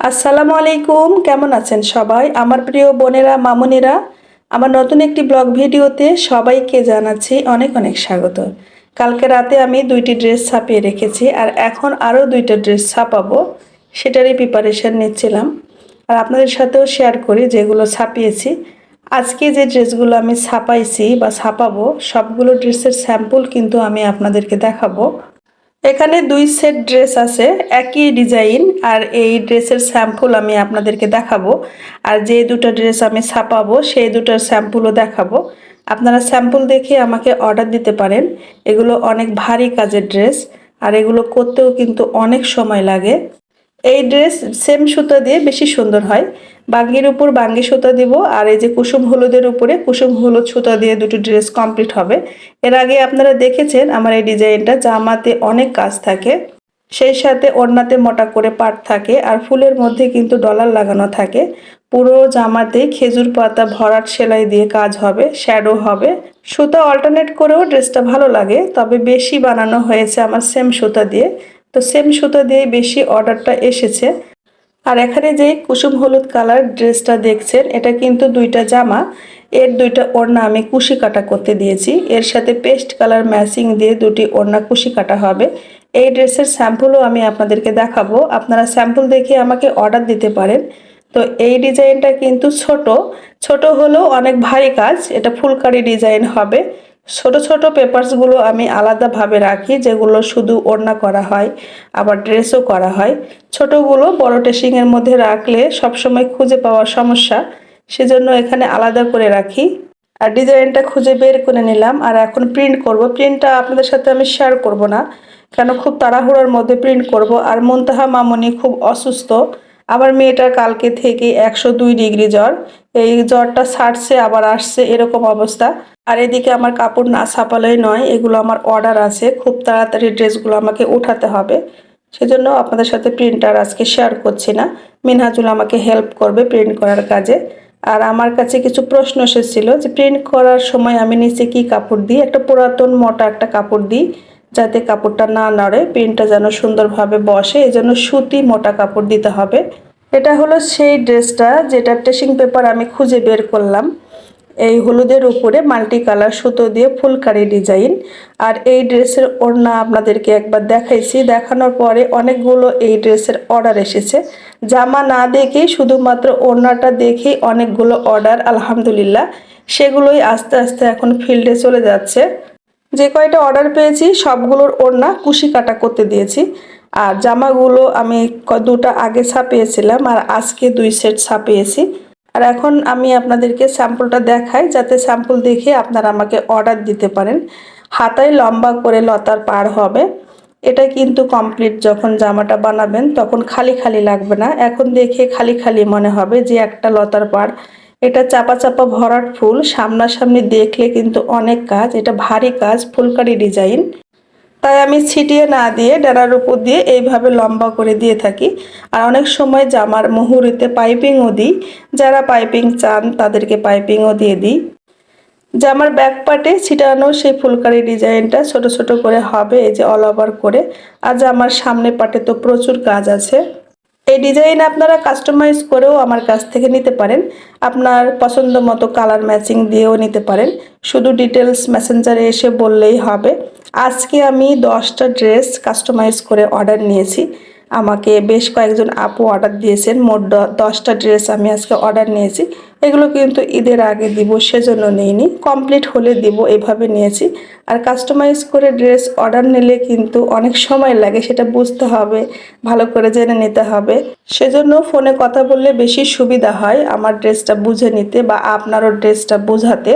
আসসালামু আলাইকুম, কেমন আছেন সবাই? আমার প্রিয় বোনেরা, মামুনিরা, আমার নতুন একটি ব্লগ ভিডিওতে সবাইকে জানাচ্ছি অনেক অনেক স্বাগত। কালকে রাতে আমি দুইটি ড্রেস ছাপিয়ে রেখেছি আর এখন আরও দুইটা ড্রেস ছাপাবো, সেটারই প্রিপারেশন নিচ্ছিলাম। আর আপনাদের সাথেও শেয়ার করি যেগুলো ছাপিয়েছি। আজকে যে ড্রেসগুলো আমি ছাপাইছি বা ছাপাবো, সবগুলো ড্রেসের স্যাম্পল কিন্তু আমি আপনাদেরকে দেখাবো। এখানে দুই সেট ড্রেস আছে, একই ডিজাইন, আর এই ড্রেসের স্যাম্পল আমি আপনাদেরকে দেখাবো। আর যে দুটো ড্রেস আমি ছাপাবো, সেই দুটার স্যাম্পলও দেখাবো। আপনারা স্যাম্পল দেখে আমাকে অর্ডার দিতে পারেন। এগুলো অনেক ভারী কাজের ড্রেস, আর এগুলো করতেও কিন্তু অনেক সময় লাগে। এই ড্রেস সেম সুতা দিয়ে বেশি সুন্দর হয়। বাঙ্গির উপর বাঙ্গি সুতা দিব, আর এই যে কুসুম হলুদের উপরে কুসুম হলুদ সুতা দিয়ে দুটো ড্রেস কমপ্লিট হবে। এর আগে আপনারা দেখেছেন আমার এই ডিজাইনটা, জামাতে অনেক কাজ থাকে। সেই সাথে ওড়নাতে মোটা করে পাট থাকে, আর ফুলের মধ্যে কিন্তু ডলার লাগানো থাকে। পুরো জামাতে খেজুর পাতা ভরাট সেলাই দিয়ে কাজ হবে শ্যাডো হবে। সুতা অল্টারনেট করেও ড্রেসটা ভালো লাগে, তবে বেশি বানানো হয়েছে আমার সেম সুতা দিয়ে। তো সেম সুতা দিয়ে বেশি অর্ডারটা এসেছে। আর এখানে যে কুসুম হলুদ কালার ড্রেসটা দেখছেন, এটা কিন্তু দুইটা জামা। এর দুইটা ওড়না আমি কুশি কাটা করতে দিয়েছি। এর সাথে পেস্ট কালার ম্যাচিং দিয়ে দুটি ওড়না কুশি কাটা হবে। এই ড্রেসের স্যাম্পলও আমি আপনাদেরকে দেখাবো। আপনারা স্যাম্পল দেখে আমাকে অর্ডার দিতে পারেন। তো এই ডিজাইনটা কিন্তু ছোট। ছোট হলেও অনেক ভারী কাজ। এটা ফুলকারি ডিজাইন হবে। ছোট ছোট পেপারসগুলো আমি আলাদাভাবে রাখি, যেগুলো শুধু ওড়না করা হয়, আবার ড্রেসও করা হয়। ছোটগুলো বড় টেশিংয়ের মধ্যে রাখলে সবসময় খুঁজে পাওয়ার সমস্যা, সেজন্য এখানে আলাদা করে রাখি। আর ডিজাইনটা খুঁজে বের করে নিলাম, আর এখন প্রিন্ট করব। প্রিন্টটা আপনাদের সাথে আমি শেয়ার করব না, কেন খুব তাড়াহুড়োর মধ্যে প্রিন্ট করব। আর মন্তাহা মামনি খুব অসুস্থ আমার মেয়েটার কালকে থেকে একশো দুই ডিগ্রি জ্বর এই জ্বরটা ছাড়ছে আবার আসছে, এরকম অবস্থা। আর এদিকে আমার কাপড় না ছাপালেই নয়, এগুলো আমার অর্ডার আছে। খুব তাড়াতাড়ি ড্রেসগুলো আমাকে উঠাতে হবে। সেজন্য আপনাদের সাথে প্রিন্টার আজকে শেয়ার করছি না। মিনহাজুল আমাকে হেল্প করবে প্রিন্ট করার কাজে। আর আমার কাছে কিছু প্রশ্ন এসেছিল যে প্রিন্ট করার সময় আমি নিচে কি কাপড় দিই? একটা পুরাতন মোটা একটা কাপড় দিই, যাতে কাপড়টা না নড়ে। প্রিন্টটা যেন সুন্দরভাবে বসে এই জন্য সুতি মোটা কাপড় দিতে হবে। এটা হলো সেই ড্রেসটা, যেটা টেশিং পেপার আমি খুঁজে বের করলাম। এই হলুদের উপরে মাল্টি কালার সুতো দিয়ে ফুলকারি ডিজাইন। আর এই ড্রেসের ওড়না আপনাদেরকে একবার দেখাইছি। দেখানোর পরে অনেকগুলো এই ড্রেসের অর্ডার এসেছে। জামা না দেখেই, শুধুমাত্র ওড়নাটা দেখেই অনেকগুলো অর্ডার, আলহামদুলিল্লাহ। সেগুলোই আস্তে আস্তে এখন ফিল্ডে চলে যাচ্ছে। যে কয়টা অর্ডার পেয়েছি, সবগুলোর ওড়না কুশি কাটা করতে দিয়েছি। আর জামাগুলো আমি দুটা আগে ছাপিয়েছিলাম আর আজকে দুই সেট ছাপিয়েছি। আর এখন আমি আপনাদেরকে স্যাম্পলটা দেখাই যাতে স্যাম্পল দেখে আপনারা আমাকে অর্ডার দিতে পারেন। হাতায় লম্বা করে লতার পার হবে। এটা কিন্তু কমপ্লিট যখন জামাটা বানাবেন তখন খালি খালি লাগবে না। এখন দেখে খালি খালি মনে হবে যে একটা লতার পাড়। এটা চাপা চাপা ভরাট ফুল, সামনাসামনি দেখলে কিন্তু অনেক কাজ। এটা ভারী কাজ, ফুলকারি ডিজাইন। তাই আমি ছিটিয়ে না দিয়ে ডানার উপর দিয়ে এইভাবে লম্বা করে দিয়ে থাকি। আর অনেক সময় জামার মুহুরিতে পাইপিংও দিই। যারা পাইপিং চান তাদেরকে পাইপিংও দিয়ে দিই। জামার ব্যাক পার্টে ছিটানো সেই ফুলকারি ডিজাইনটা ছোট ছোট করে হবে, এই যে অল ওভার করে। আর জামার সামনে পাটে তো প্রচুর কাজ আছে। এই ডিজাইন আপনারা কাস্টমাইজ করেও আমার কাছ থেকে নিতে পারেন। আপনার পছন্দ মতো কালার ম্যাচিং দিয়েও নিতে পারেন। শুধু ডিটেলস মেসেঞ্জারে এসে বললেই হবে। আজকে আমি দশটা ড্রেস কাস্টমাইজ করে অর্ডার নিয়েছি। আমাকে বেশ কয়েকজন আপু অর্ডার দিয়েছেন। মোট দশটা ড্রেস আমি আজকে অর্ডার নিয়েছি। এগুলো কিন্তু ঈদের আগে দিব, সেজন্য নিইনি। কমপ্লিট হলে দিব, এভাবে নিয়েছি। আর কাস্টমাইজ করে ড্রেস অর্ডার নিলে কিন্তু অনেক সময় লাগে, সেটা বুঝতে হবে, ভালো করে জেনে নিতে হবে। সেজন্য ফোনে কথা বললে বেশি সুবিধা হয় আমার ড্রেসটা বুঝে নিতে বা আপনারও ড্রেসটা বোঝাতে।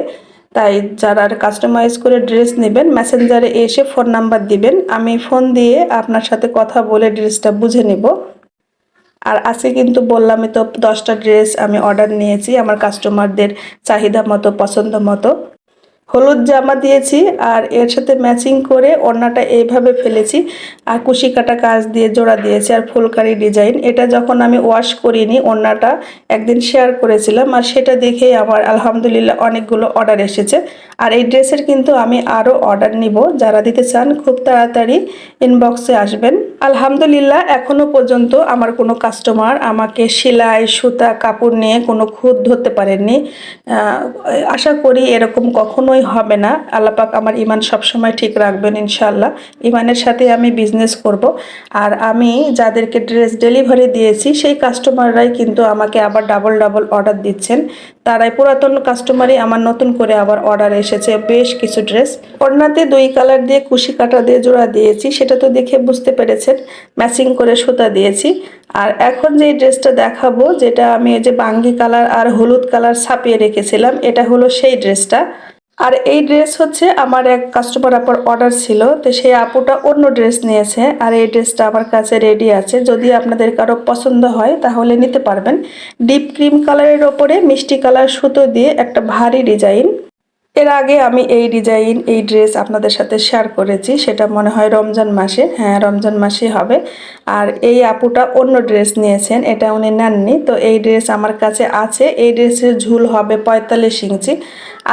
তাই যারা কাস্টমাইজ করে ড্রেস নেবেন মেসেঞ্জারে এসে ফোন নাম্বার দিবেন। আমি ফোন দিয়ে আপনার সাথে কথা বলে ড্রেসটা বুঝে নেব। আর আজকে কিন্তু বললামই তো দশটা ড্রেস আমি অর্ডার নিয়েছি, আমার কাস্টমারদের চাহিদা মতো, পছন্দ মতো। হলুদ জামা দিয়েছি আর এর সাথে ম্যাচিং করে ওড়নাটা এইভাবে ফেলেছি। আর কুশি কাটা কাজ দিয়ে জোড়া দিয়েছি আর ফুলকারি ডিজাইন এটা যখন আমি ওয়াশ করিনি, ওড়নাটা একদিন শেয়ার করেছিলাম আর সেটা দেখে আমার আলহামদুলিল্লাহ অনেকগুলো অর্ডার এসেছে। আর এই ড্রেসের কিন্তু আমি আরও অর্ডার নিব। যারা দিতে চান, খুব তাড়াতাড়ি ইনবক্সে আসবেন। আলহামদুলিল্লাহ এখনও পর্যন্ত আমার কোনো কাস্টমার আমাকে সেলাই, সুতা, কাপড় নিয়ে কোনো খুঁত ধরতে পারেননি। আশা করি এরকম কখনোই হবে না। আল্লাপাক আমার ইমান সবসময় ঠিক রাখবেন ইনশাল্লাহ ইমানের সাথে আমি বিজনেস করব। আর আমি যাদেরকে ড্রেস ডেলিভারি দিয়েছি, সেই কাস্টমাররাই কিন্তু আমাকে আবার ডাবল ডাবল অর্ডার দিচ্ছেন। তারাই পুরাতন কাস্টমারই আমার নতুন করে আবার অর্ডার এসেছে বেশ কিছু ড্রেস ওড়নাতে দুই কালার দিয়ে কুশি কাটা দিয়ে জোড়া দিয়েছি, সেটা তো দেখে বুঝতে পেরেছেন। ম্যাচিং করে সুতা দিয়েছি। আর এখন যে ড্রেসটা দেখাবো, যেটা আমি এই যে বাঙ্গি কালার আর হলুদ কালার ছাপিয়ে রেখেছিলাম, এটা হলো সেই ড্রেসটা আর এই ড্রেস হচ্ছে আমার এক কাস্টমার আপার অর্ডার ছিল, তো সেই আপুটা অন্য ড্রেস নিয়েছে আর এই ড্রেসটা আমার কাছে রেডি আছে। যদি আপনাদের কারও পছন্দ হয় তাহলে নিতে পারবেন। ডিপ ক্রিম কালারের ওপরে মিষ্টি কালার সুতো দিয়ে একটা ভারী ডিজাইন এর আগে আমি এই ডিজাইন, এই ড্রেস আপনাদের সাথে শেয়ার করেছি, সেটা মনে হয় রমজান মাসে হ্যাঁ রমজান মাসে হবে। আর এই আপুটা অন্য ড্রেস নিয়েছেন, এটা উনি নেননি। তো এই ড্রেস আমার কাছে আছে। এই ড্রেসের ঝুল হবে পঁয়তাল্লিশ ইঞ্চি।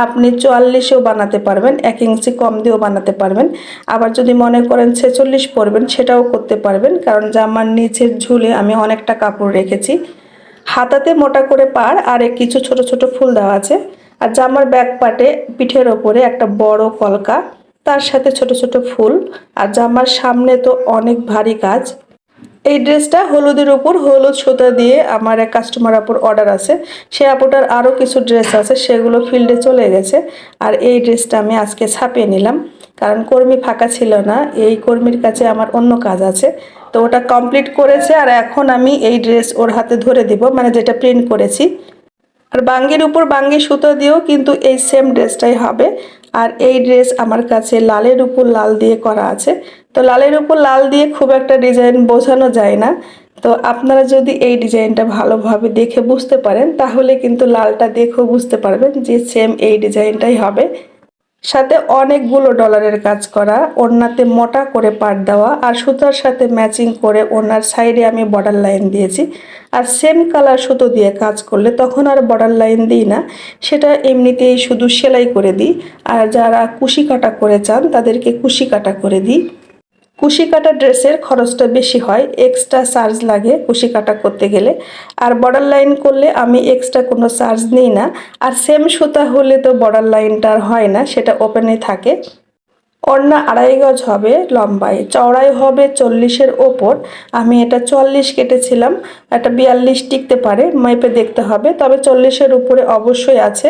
আপনি চুয়াল্লিশেও বানাতে পারবেন, এক ইঞ্চি কম দিয়েও বানাতে পারবেন। আবার যদি মনে করেন ছেচল্লিশ পরবেন, সেটাও করতে পারবেন। কারণ জামার নিচের ঝুলে আমি অনেকটা কাপড় রেখেছি। হাতাতে মোটা করে পার আর কিছু ছোট ছোট ফুল দেওয়া আছে। আর জামার ব্যাক পাটে পিঠের ওপরে একটা বড় কলকা, তার সাথে ছোট ছোট ফুল, আর জামার সামনে তো অনেক ভারী কাজ। এই ড্রেসটা হলুদের উপর হলুদ সুতা দিয়ে আমার এক কাস্টমার আপুর অর্ডার আছে। সে আপুটার আরও কিছু ড্রেস আছে, সেগুলো ফিল্ডে চলে গেছে। আর এই ড্রেসটা আমি আজকে ছাপিয়ে নিলাম। কারণ কর্মী ফাঁকা ছিল না, এই কর্মীর কাছে আমার অন্য কাজ আছে। তো ওটা কমপ্লিট করেছে, আর এখন আমি এই ড্রেস ওর হাতে ধরে দিব মানে যেটা প্রিন্ট করেছি। আর বাঙ্গির উপর বাঙ্গি সুতো দিয়েও কিন্তু এই সেম ড্রেসটাই হবে। আর এই ড্রেস আমার কাছে লালের উপর লাল দিয়ে করা আছে। তো লালের উপর লাল দিয়ে খুব একটা ডিজাইন বোঝানো যায় না। তো আপনারা যদি এই ডিজাইনটা ভালোভাবে দেখে বুঝতে পারেন, তাহলে কিন্তু লালটা দেখেও বুঝতে পারবেন যে সেম এই ডিজাইনটাই হবে। সাথে অনেকগুলো ডলারের কাজ করা, ওড়নাতে মোটা করে পাট দেওয়া আর সুতার সাথে ম্যাচিং করে ওনার সাইডে আমি বর্ডার লাইন দিয়েছি। আর সেম কালার সুতো দিয়ে কাজ করলে তখন আর বর্ডার লাইন দিই না। সেটা এমনিতেই শুধু সেলাই করে দিই। আর যারা কুশি কাটা করে চান তাদেরকে কুশি কাটা করে দিই। কুশি কাটা ড্রেসের খরচটা বেশি হয় এক্সট্রা চার্জ লাগে কুশি কাটা করতে গেলে। আর বর্ডার লাইন করলে আমি এক্সট্রা কোনো চার্জ নিই না। আর সেম সুতা হলে তো বর্ডার লাইনটা আর হয় না, সেটা ওপেনে থাকে। ওড়না আড়াই গজ হবে লম্বায়, চওড়াই হবে চল্লিশের ওপর। আমি এটা চল্লিশ কেটেছিলাম, একটা বিয়াল্লিশ টিকতে পারে, মেপে দেখতে হবে। তবে চল্লিশের উপরে অবশ্যই আছে।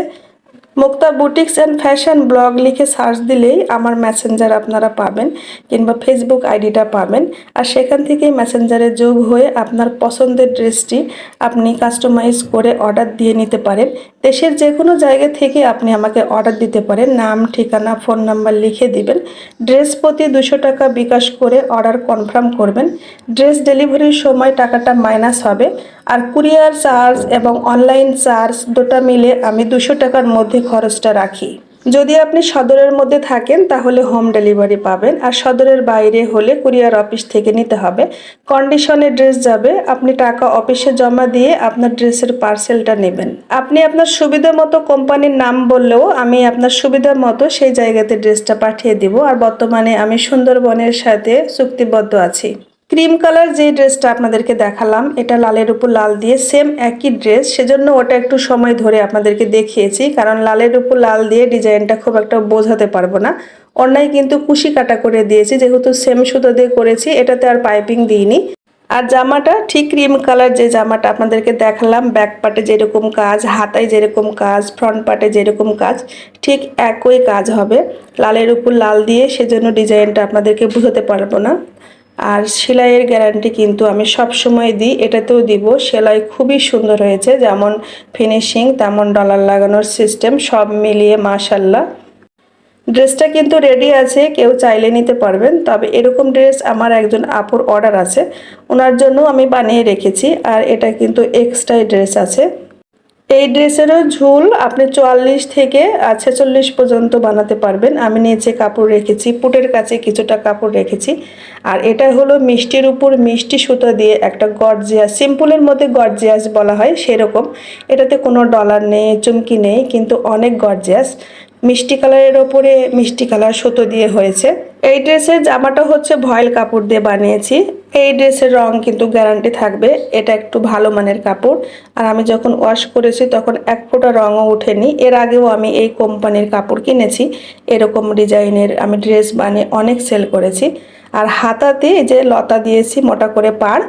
Mukta boutiques and fashion blog লিখে সার্চ দিলেই আমার মেসেঞ্জার আপনারা পাবেন কিংবা ফেসবুক আইডিটা পাবেন। আর সেখান থেকেই মেসেঞ্জারে যোগ হয়ে আপনার পছন্দের ড্রেসটি আপনি কাস্টমাইজ করে অর্ডার দিয়ে নিতে পারেন। দেশের যে কোনো জায়গা থেকে আপনি আমাকে অর্ডার দিতে পারেন। নাম, ঠিকানা, ফোন নাম্বার লিখে দিবেন। ড্রেস প্রতি দুশো টাকা বিকাশ করে অর্ডার কনফার্ম করবেন। ড্রেস ডেলিভারির সময় টাকাটা মাইনাস হবে। আর কুরিয়ার চার্জ এবং অনলাইন চার্জ দুটা মিলে আমি দুশো টাকার মধ্যে খরচটা রাখি। যদি আপনি সদরের মধ্যে থাকেন, তাহলে হোম ডেলিভারি পাবেন। আর সদরের বাইরে হলে কুরিয়ার অফিস থেকে নিতে হবে। কন্ডিশনে ড্রেস যাবে, আপনি টাকা অফিসে জমা দিয়ে আপনার ড্রেসের পার্সেলটা নেবেন। আপনি আপনার সুবিধা মতো কোম্পানির নাম বললেও আমি আপনার সুবিধা মতো সেই জায়গাতে ড্রেসটা পাঠিয়ে দিব। আর বর্তমানে আমি সুন্দরবনের সাথে চুক্তিবদ্ধ আছি। ক্রিম কালার যে ড্রেসটা আপনাদেরকে দেখালাম, এটা লালের উপর লাল দিয়ে সেম একই ড্রেস সেজন্য ওটা একটু সময় ধরে আপনাদেরকে দেখিয়েছি, কারণ লালের উপর লাল দিয়ে ডিজাইনটা খুব একটা বোঝাতে পারব না। অন্যায় কিন্তু কুশি কাটা করে দিয়েছি, যেহেতু সেম সুতো দিয়ে করেছি, এটাতে আর পাইপিং দিইনি। আর জামাটা, ঠিক ক্রিম কালার যে জামাটা আপনাদেরকে দেখালাম ব্যাক পার্টে যেরকম কাজ, হাতায় যেরকম কাজ ফ্রন্ট পার্টে যেরকম কাজ, ঠিক একই কাজ হবে। লালের উপর লাল দিয়ে সেজন্য ডিজাইনটা আপনাদেরকে বুঝাতে পারব না। আর সেলাইয়ের গ্যারান্টি কিন্তু আমি সব সময় দিই, এটাতেও দিব। সেলাই খুবই সুন্দর হয়েছে, যেমন ফিনিশিং তেমন ডলার লাগানোর সিস্টেম সব মিলিয়ে মাশাল্লাহ ড্রেসটা কিন্তু রেডি আছে, কেউ চাইলে নিতে পারবেন, তবে এরকম ড্রেস আমার একজন আপুর অর্ডার আছে। ওনার জন্য আমি বানিয়ে রেখেছি, আর এটা কিন্তু এক্সট্রাই ড্রেস আছে। এই ড্রেসেরও ঝুল আপনি চুয়াল্লিশ থেকে ছেচল্লিশ পর্যন্ত বানাতে পারবেন। আমি নিচে কাপড় রেখেছি, পুটের কাছে কিছুটা কাপড় রেখেছি। আর এটা হলো মিষ্টির উপর মিষ্টি সুতো দিয়ে একটা গর্জিয়াস, সিম্পলের মধ্যে গর্জিয়াস বলা হয় সেরকম। এটাতে কোনো ডলার নেই, চুমকি নেই, কিন্তু অনেক গর্জিয়াস। মিষ্টি কালারের ওপরে মিষ্টি কালার সুতো দিয়ে হয়েছে। এই ড্রেসের জামাটা হচ্ছে ভয়েল কাপড় দিয়ে বানিয়েছি। এই ড্রেসের রং কিন্তু গ্যারান্টি থাকবে, এটা একটু ভালো মানের কাপড়। আর আমি যখন ওয়াশ করেছি তখন এক ফোঁটা রঙও ওঠেনি। এর আগেও আমি এই কোম্পানির কাপড় কিনেছি, এরকম ডিজাইনের আমি ড্রেস বানিয়ে অনেক সেল করেছি। আর হাতাতে যে লতা দিয়েছি মোটা করে পাড়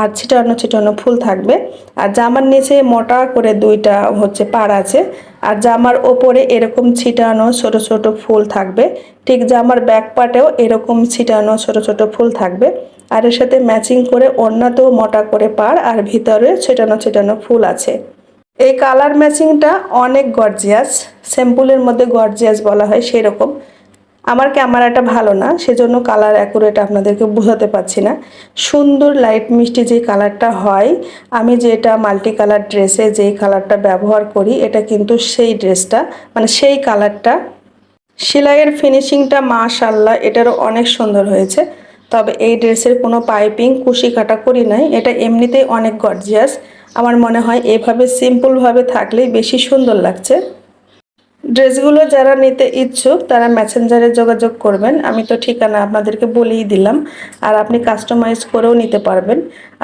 আর ছিটানো ছিটানো ফুল থাকবে। আর জামার নিচে মোটা করে দুইটা হচ্ছে পাড় আছে। আর জামার ওপরে এরকম ছিটানো ছোট ছোট ফুল থাকবে। ঠিক জামার ব্যাক পার্টেও এরকম ছিটানো ছোট ছোট ফুল থাকবে। আর এর সাথে ম্যাচিং করে অন্যতেও মোটা করে পাড় আর ভিতরে ছিটানো ছিটানো ফুল আছে। এই কালার ম্যাচিংটা অনেক গর্জিয়াস স্যাম্পুলের মধ্যে গর্জিয়াস বলা হয় সেরকম। আমার ক্যামেরাটা ভালো না, সেজন্য কালার অ্যাকুরেট আপনাদেরকে বোঝাতে পারছি না। সুন্দর লাইট মিষ্টি যে কালারটা হয়, আমি যেটা মাল্টি কালার ড্রেসে যেই কালারটা ব্যবহার করি, এটা কিন্তু সেই ড্রেসটা মানে সেই কালারটা সেলাইয়ের ফিনিশিংটা মাশাল্লাহ এটারও অনেক সুন্দর হয়েছে। তবে এই ড্রেসের কোনো পাইপিং কুশি কাটা করি নাই, এটা এমনিতেই অনেক গর্জিয়াস আমার মনে হয় এভাবে সিম্পলভাবে থাকলেই বেশি সুন্দর লাগছে। ড্রেসগুলো যারা নিতে ইচ্ছুক, তারা মেসেঞ্জারে যোগাযোগ করবেন। আমি তো ঠিকানা আপনাদেরকে বলেই দিলাম। আর আপনি কাস্টমাইজ করেও নিতে পারবেন।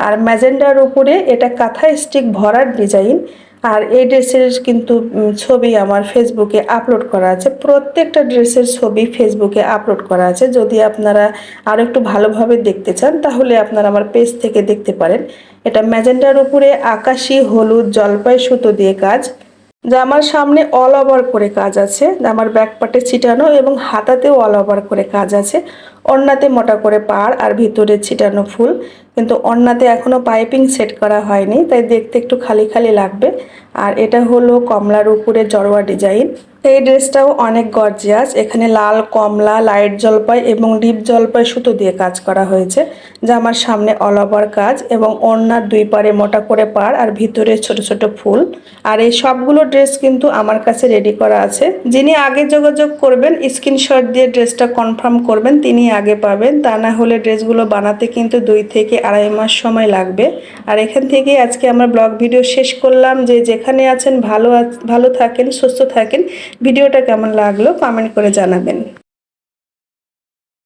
আর ম্যাজেন্ডার উপরে এটা কাঁথা স্টিক ভরার ডিজাইন আর এই ড্রেসের কিন্তু ছবি আমার ফেসবুকে আপলোড করা আছে। প্রত্যেকটা ড্রেসের ছবি ফেসবুকে আপলোড করা আছে। যদি আপনারা আরও একটু ভালোভাবে দেখতে চান, তাহলে আপনারা আমার পেজ থেকে দেখতে পারেন। এটা ম্যাজেন্ডার উপরে আকাশি, হলুদ, জলপাই, সুতো দিয়ে কাজ। জামার সামনে অল ওভার করে কাজ আছে। জামার ব্যাক পার্টে ছিটানো এবং হাতাতেও অল ওভার করে কাজ আছে। অন্যাতে মোটা করে পাড় আর ভিতরে ছিটানো ফুল। কিন্তু অন্যাতে এখনও পাইপিং সেট করা হয়নি, তাই দেখতে একটু খালি খালি লাগবে। আর এটা হলো কমলার উপরে জড়োয়া ডিজাইন। এই ড্রেসটাও অনেক গর্জিয়াস, এখানে লাল, কমলা, লাইট জলপাই এবং ডিপ জলপাই সুতো দিয়ে কাজ করা হয়েছে, যা আমার সামনে অল ওভার কাজ এবং অন্যার দুই পারে মোটা করে পাড় আর ভিতরে ছোট ছোট ফুল। আর এই সবগুলো ড্রেস কিন্তু আমার কাছে রেডি করা আছে। যিনি আগে যোগাযোগ করবেন, স্ক্রিনশট দিয়ে ড্রেসটা কনফার্ম করবেন তিনি আগে পাবেন। তা না হলে ড্রেসগুলো বানাতে কিন্তু দুই থেকে আড়াই মাস সময় লাগবে। আর এখান থেকে আজকে আমার ব্লগ ভিডিও শেষ করলাম যে যেখানে আছেন ভালো ভালো থাকেন, সুস্থ থাকেন, ভিডিওটা কেমন লাগল কমেন্ট করে জানাবেন।